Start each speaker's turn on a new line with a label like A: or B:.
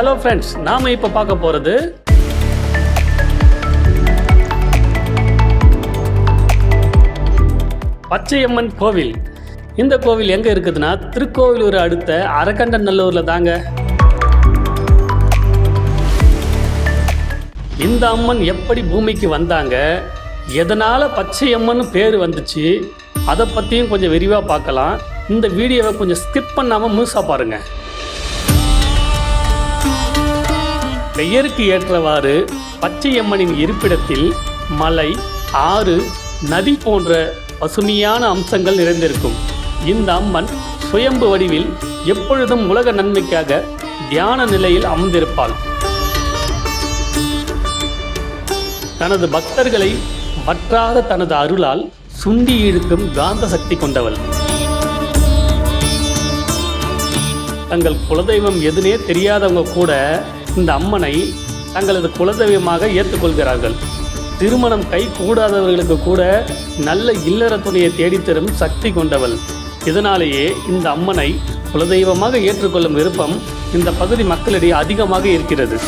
A: Hello friends நாம இப்போ பார்க்க போகிறது பச்சையம்மன் கோவில். இந்த கோவில் எங்கே இருக்குதுன்னா திருக்கோவிலூர் அடுத்த அரக்கண்டநல்லூரில் தாங்க. இந்த அம்மன் எப்படி பூமிக்கு வந்தாங்க எதனால் பச்சையம்மன் பேர் வந்துச்சு அதை பற்றியும் கொஞ்சம் விரிவாக பார்க்கலாம். இந்த வீடியோவை கொஞ்சம் ஸ்கிப் பண்ணாமல் முழுசாக பாருங்கள் பெயருக்கு ஏற்றவாறு பச்சையம்மனின் இருப்பிடத்தில் மலை ஆறு நதி போன்ற பசுமையான அம்சங்கள் நிறைந்திருக்கும். இந்த அம்மன் சுயம்பு வடிவில் எப்பொழுதும் உலக நன்மைக்காக தியான நிலையில் அமர்ந்திருப்பாள் தனது பக்தர்களை வற்றாத தனது அருளால் சுண்டி இழுக்கும் காந்த சக்தி கொண்டவள். தங்கள் குலதெய்வம் எதுனே தெரியாதவங்க கூட இந்த அம்மனை தங்களது குலதெய்வமாக ஏற்றுக்கொள்கிறார்கள். திருமணம் கை கூடாதவர்களுக்கு கூட நல்ல இல்லற துணையை தேடித்தரும் சக்தி கொண்டவள். இதனாலேயே இந்த அம்மனை குலதெய்வமாக ஏற்றுக்கொள்ளும் விருப்பம் இந்த பகுதி மக்களிடையே அதிகமாக இருக்கிறது.